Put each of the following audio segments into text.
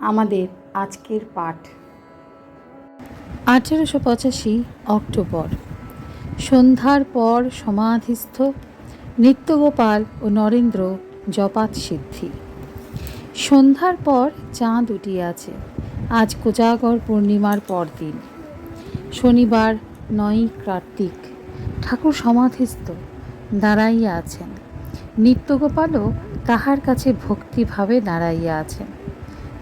আমাদের আজকের পাঠ। আঠেরোশো পঁচাশি অক্টোবর। সন্ধ্যার পর সমাধিস্থ নিত্যগোপাল ও নরেন্দ্র জপাত সিদ্ধি। সন্ধ্যার পর চাঁদ উঠিয়াছে, আজ কোজাগর পূর্ণিমার পরদিন। শনিবার নয়ই কার্তিক, ঠাকুর সমাধিস্থ দাঁড়াইয়া আছেন। নিত্যগোপালও তাহার কাছে ভক্তিভাবে দাঁড়াইয়া আছেন।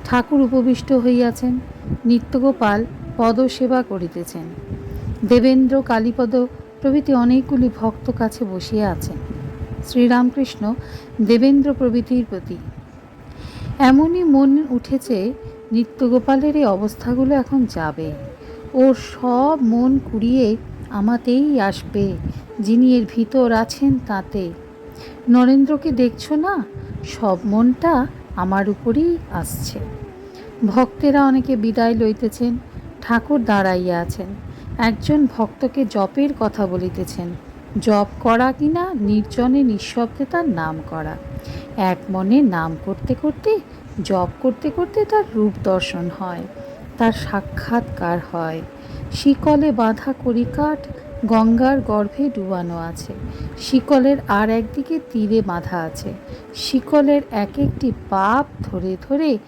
ঠাকুর উপবিষ্ট হইয়াছেন, নিত্যগোপাল পদসেবা করিতেছেন। দেবেন্দ্র কালীপদ প্রভৃতি অনেকগুলি ভক্ত কাছে বসিয়া আছেন। শ্রীরামকৃষ্ণ দেবেন্দ্র প্রভৃতির প্রতি। এমনই মন উঠেছে নিত্যগোপালের এই অবস্থাগুলো এখন যাবে। ওর সব মন কুড়িয়ে আমাতেই আসবে, যিনি এর ভিতর আছেন তাতে। নরেন্দ্রকে দেখছ না? সব মনটা আমার উপরেই আসছে। ভক্তেরা অনেকে বিদায় লইতেছেন, ঠাকুর দাঁড়াইয়া আছেন। একজন ভক্তকে জপের কথা বলিতেছেন, জপ করা কিনা নির্জনে নিঃশব্দে তার নাম করা। এক মনে নাম করতে করতে, জপ করতে করতে তার রূপ দর্শন হয়, তার সাক্ষাৎকার হয়। শিকলে বাঁধা করিকাঠ গঙ্গার গর্ভে ডুবানো আছে, শিকলের আর একদিকে তীরে বাঁধা আছে। শিকলের এক একটি পাপ ধরে ধরে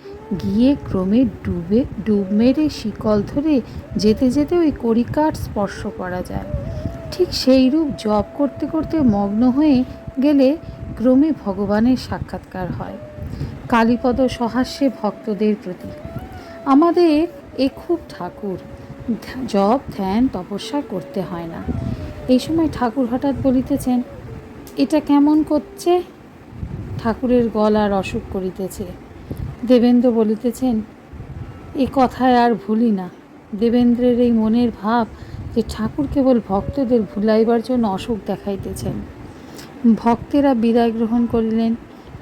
গিয়ে ক্রমে ডুবে, ডুব মেরে শিকল ধরে যেতে যেতে ওই করিকাঠ স্পর্শ করা যায়। ঠিক সেই রূপ জপ করতে করতে মগ্ন হয়ে গেলে ক্রমে ভগবানের সাক্ষাৎকার হয়। কালীপদ সহাস্যে ভক্তদের প্রতি, আমাদের এ খুব ঠাকুর জপ, ধ্যান, তপস্যা করতে হয় না এই সময় ঠাকুর হঠাৎ বলিতেছেন, এটা কেমন করছে ঠাকুরের গলার অসুখ করিতেছে। দেবেন্দ্র বলিতেছেন, এ কথায় আর ভুলি না। দেবেন্দ্রের এই মনের ভাব যে ঠাকুর কেবল ভক্তদের ভুলাইবার জন্য অসুখ দেখাইতেছেন। ভক্তেরা বিদায় গ্রহণ করিলেন।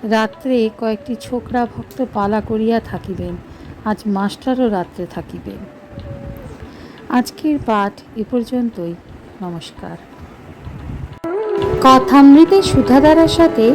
রাত্রে কয়েকটি ছোকরা ভক্ত পালা করিয়া থাকিবেন। আজ মাস্টারও রাত্রে থাকিবেন। আজকের পাঠ এ পর্যন্তই। নমস্কার। কথামৃতে সুধাধারার সাথে